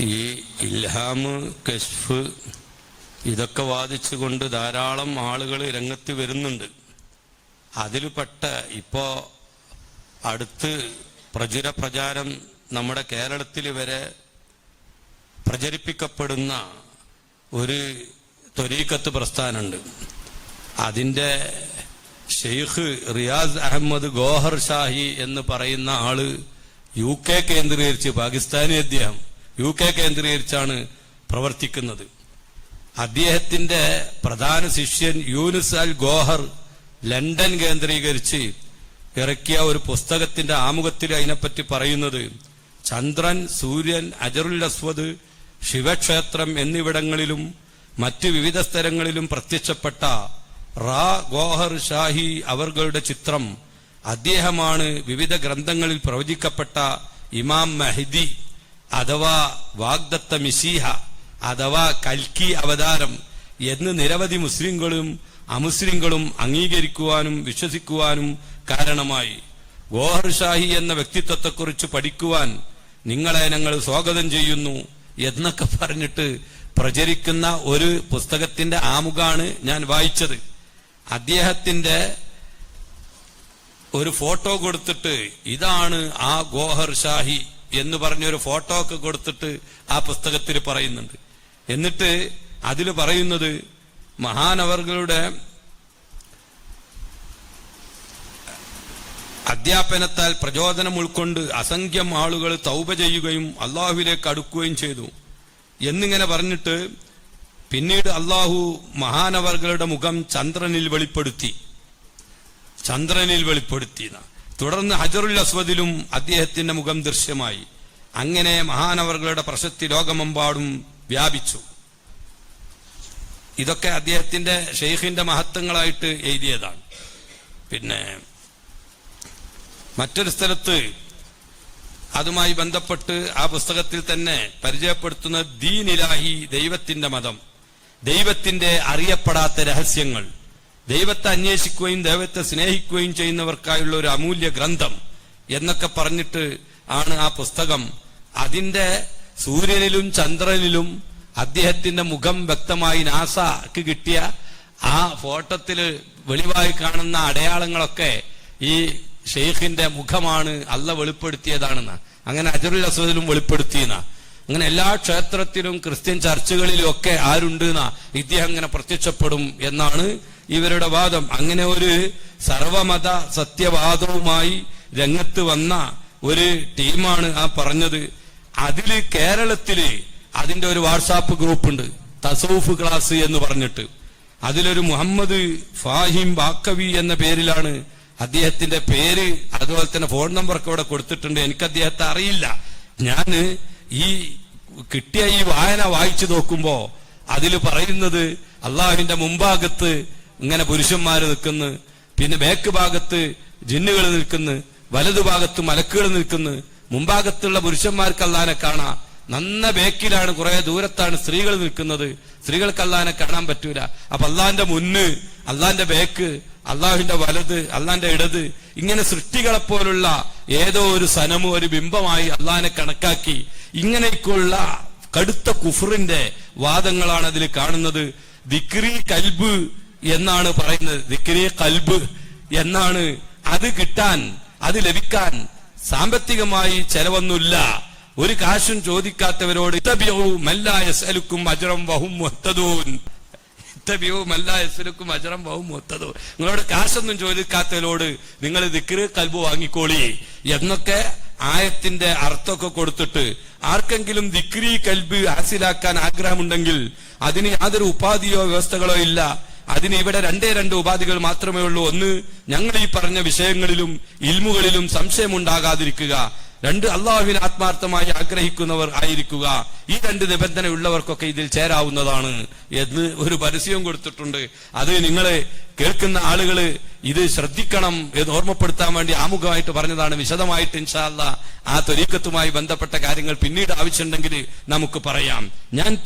ഈ ഇൽഹാമ് കശ്ഫ് ഇതൊക്കെ വാദിച്ചുകൊണ്ട് ധാരാളം ആളുകൾ രംഗത്ത് വരുന്നുണ്ട്. അതിൽപ്പെട്ട ഇപ്പോ അടുത്ത് പ്രചുര പ്രചാരം നമ്മുടെ കേരളത്തിൽ വരെ പ്രചരിപ്പിക്കപ്പെടുന്ന ഒരു ത്വരീക്കത്ത് പ്രസ്ഥാനമുണ്ട്. അതിന്റെ ഷെയ്ഖ് റിയാസ് അഹമ്മദ് ഗോഹർ ഷാഹി എന്ന് പറയുന്ന ആൾ യു കെ കേന്ദ്രീകരിച്ച് പാകിസ്ഥാനി അദ്ദേഹം യു കെ കേന്ദ്രീകരിച്ചാണ് പ്രവർത്തിക്കുന്നത്. അദ്ദേഹത്തിന്റെ പ്രധാന ശിഷ്യൻ യൂനിസ് അൽ ഗോഹർ ലണ്ടൻ കേന്ദ്രീകരിച്ച് ഇറക്കിയ ഒരു പുസ്തകത്തിന്റെ ആമുഖത്തിൽ അതിനെപ്പറ്റി പറയുന്നത് ചന്ദ്രൻ സൂര്യൻ അജറുൽ അസ്വദ് ശിവക്ഷേത്രം എന്നിവിടങ്ങളിലും മറ്റ് വിവിധ സ്ഥലങ്ങളിലും പ്രത്യക്ഷപ്പെട്ട റാ ഗോഹർ ഷാഹി അവർകളുടെ ചിത്രം അദ്ദേഹമാണ് വിവിധ ഗ്രന്ഥങ്ങളിൽ പ്രവചിക്കപ്പെട്ട ഇമാം മെഹദി. അഥവാ വാഗ്ദത്ത മിസീഹ അഥവാ കൽക്കി അവതാരം എന്ന് നിരവധി മുസ്ലിങ്ങളും അമുസ്ലിങ്ങളും അംഗീകരിക്കുവാനും വിശ്വസിക്കുവാനും കാരണമായി. ഗോഹർ ഷാഹി എന്ന വ്യക്തിത്വത്തെക്കുറിച്ച് പഠിക്കുവാൻ നിങ്ങളെ ഞങ്ങൾ സ്വാഗതം ചെയ്യുന്നു എന്നൊക്കെ പറഞ്ഞിട്ട് പ്രചരിക്കുന്ന ഒരു പുസ്തകത്തിന്റെ ആമുഖാണ് ഞാൻ വായിച്ചത്. അദ്ദേഹത്തിന്റെ ഒരു ഫോട്ടോ കൊടുത്തിട്ട് ഇതാണ് ആ ഗോഹർ ഷാഹി എന്ന് പറഞ്ഞൊരു ഫോട്ടോ ഒക്കെ കൊടുത്തിട്ട് ആ പുസ്തകത്തിൽ പറയുന്നുണ്ട്. എന്നിട്ട് അതിൽ പറയുന്നത് മഹാനവർകളുടെ അധ്യാപനത്താൽ പ്രചോദനം ഉൾക്കൊണ്ട് അസംഖ്യം ആളുകൾ തൗപ ചെയ്യുകയും അള്ളാഹുവിലേക്ക് അടുക്കുകയും ചെയ്തു. എന്നിങ്ങനെ പറഞ്ഞിട്ട് പിന്നീട് അള്ളാഹു മഹാനവർകളുടെ മുഖം ചന്ദ്രനിൽ വെളിപ്പെടുത്തി. ചന്ദ്രനിൽ വെളിപ്പെടുത്തി തുടർന്ന് ഹജറുൽ അസ്വദിലും അദ്ദേഹത്തിന്റെ മുഖം ദൃശ്യമായി. അങ്ങനെ മഹാനവറുകളുടെ പ്രശസ്തി ലോകമെമ്പാടും വ്യാപിച്ചു. ഇതൊക്കെ അദ്ദേഹത്തിന്റെ ഷെയ്ഖിന്റെ മഹത്വങ്ങളായിട്ട് എഴുതിയതാണ്. പിന്നെ മറ്റൊരു സ്ഥലത്ത് അതുമായി ബന്ധപ്പെട്ട് ആ പുസ്തകത്തിൽ തന്നെ പരിചയപ്പെടുത്തുന്ന ദീനിലാഹി ദൈവത്തിന്റെ മതം ദൈവത്തിന്റെ അറിയപ്പെടാത്ത രഹസ്യങ്ങൾ. ദൈവത്തെ അന്വേഷിക്കുകയും ദൈവത്തെ സ്നേഹിക്കുകയും ചെയ്യുന്നവർക്കായുള്ള ഒരു അമൂല്യ ഗ്രന്ഥം എന്നൊക്കെ പറഞ്ഞിട്ട് ആണ് ആ പുസ്തകം. അതിന്റെ സൂര്യനിലും ചന്ദ്രനിലും അദ്ദേഹത്തിന്റെ മുഖം വ്യക്തമായി നാസക്ക് കിട്ടിയ ആ ഫോട്ടത്തിൽ വെളിവായി കാണുന്ന അടയാളങ്ങളൊക്കെ ഈ ഷെയ്ഖിന്റെ മുഖമാണ് അല്ല വെളിപ്പെടുത്തിയതാണെന്ന്. അങ്ങനെ അജറുൽ അസദിലും വെളിപ്പെടുത്തിയെന്ന. അങ്ങനെ എല്ലാ ക്ഷേത്രത്തിലും ക്രിസ്ത്യൻ ചർച്ചുകളിലും ഒക്കെ ആരുണ്ട് എന്നാ. ഇദ്ദേഹം അങ്ങനെ പ്രത്യക്ഷപ്പെടും എന്നാണ് ഇവരുടെ വാദം. അങ്ങനെ ഒരു സർവമത സത്യവാദവുമായി രംഗത്ത് വന്ന ഒരു ടീമാണ് ആ പറഞ്ഞത്. അതിൽ കേരളത്തിൽ അതിന്റെ ഒരു വാട്സാപ്പ് ഗ്രൂപ്പ് ഉണ്ട് തസൂഫ് ക്ലാസ് എന്ന് പറഞ്ഞിട്ട്. അതിലൊരു മുഹമ്മദ് ഫാഹിം ബാക്കവി എന്ന പേരിലാണ് അദ്ദേഹത്തിന്റെ പേര്. അതുപോലെ തന്നെ ഫോൺ നമ്പറൊക്കെ ഇവിടെ കൊടുത്തിട്ടുണ്ട്. എനിക്ക് അദ്ദേഹത്തെ അറിയില്ല. ഞാൻ ഈ കിട്ടിയ ഈ വായന വായിച്ചു നോക്കുമ്പോ അതിൽ പറയുന്നത് അള്ളാഹുവിന്റെ മുമ്പാകത്ത് ഇങ്ങനെ പുരുഷന്മാര് നിൽക്കുന്നു. പിന്നെ ബേക്ക് ഭാഗത്ത് ജിന്നുകൾ നിൽക്കുന്നു. വലതു വലതുഭാഗത്ത് മലക്കുകൾ നിൽക്കുന്നു. മുമ്പാകത്തുള്ള പുരുഷന്മാർക്ക് അല്ലാനെ കാണാം. നന്ന ബേക്കിലാണ് കുറെ ദൂരത്താണ് സ്ത്രീകൾ നിൽക്കുന്നത്. സ്ത്രീകൾക്ക് അല്ലാനെ കാണാൻ പറ്റൂല. അപ്പൊ അള്ളാന്റെ മുന്ന് അള്ളാന്റെ ബേക്ക് അള്ളാഹുവിന്റെ വലത് അള്ളാന്റെ ഇടത് ഇങ്ങനെ സൃഷ്ടികളെ പോലുള്ള ഏതോ ഒരു സനമോ ഒരു ബിംബമായി അള്ളാഹിനെ കണക്കാക്കി ഇങ്ങനെയൊക്കെയുള്ള കടുത്ത കുഫറിന്റെ വാദങ്ങളാണ് അതിൽ കാണുന്നത്. ദിക്രി കൽബ് എന്നാണ് പറയുന്നത്. ദിക്രി കൽബ് എന്നാണ്. അത് കിട്ടാൻ അത് ലഭിക്കാൻ സാമ്പത്തികമായി ചെലവൊന്നുമില്ല. ഒരു കാശും ചോദിക്കാത്തവരോട് ഇത്തബിയവും മല്ലായസലുക്കും അജറം വഹും മുഹത്തദൂൻ ഇത്തബിയവും മല്ലായസലുക്കും അജറം വഹും മുഹത്തദൂൻ നിങ്ങളോട് കാശൊന്നും ചോദിക്കാത്തവരോട് നിങ്ങൾ ദിക്റ് കൽബ് വാങ്ങിക്കോളി എന്നൊക്കെ ആയത്തിന്റെ അർത്ഥമൊക്കെ കൊടുത്തിട്ട് ആർക്കെങ്കിലും ദിക്രി കൽബ് ഹാസിലാക്കാൻ ആഗ്രഹമുണ്ടെങ്കിൽ അതിന് യാതൊരു ഉപാധിയോ വ്യവസ്ഥകളോ ഇല്ല. അതിന് ഇവിടെ രണ്ടേ രണ്ട് ഉപാധികൾ മാത്രമേ ഉള്ളൂ. ഒന്ന് ഞങ്ങൾ ഈ പറഞ്ഞ വിഷയങ്ങളിലും ഇൽമുകളിലും സംശയമുണ്ടാകാതിരിക്കുക. രണ്ട് അള്ളാഹുവിനെ ആത്മാർത്ഥമായി ആഗ്രഹിക്കുന്നവർ ആയിരിക്കുക. ഈ രണ്ട് നിബന്ധന ഉള്ളവർക്കൊക്കെ ഇതിൽ ചേരാവുന്നതാണ് എന്ന് ഒരു പരസ്യവും കൊടുത്തിട്ടുണ്ട്. അത് നിങ്ങളെ കേൾക്കുന്ന ആളുകൾ ഇത് ശ്രദ്ധിക്കണം എന്ന് ഓർമ്മപ്പെടുത്താൻ വേണ്ടി ആമുഖമായിട്ട് പറഞ്ഞതാണ്. വിശദമായിട്ട് ഇൻഷാല്ല ആ തൊരീക്കത്തുമായി ബന്ധപ്പെട്ട കാര്യങ്ങൾ പിന്നീട് ആവശ്യമുണ്ടെങ്കിൽ നമുക്ക് പറയാം. ഞാൻ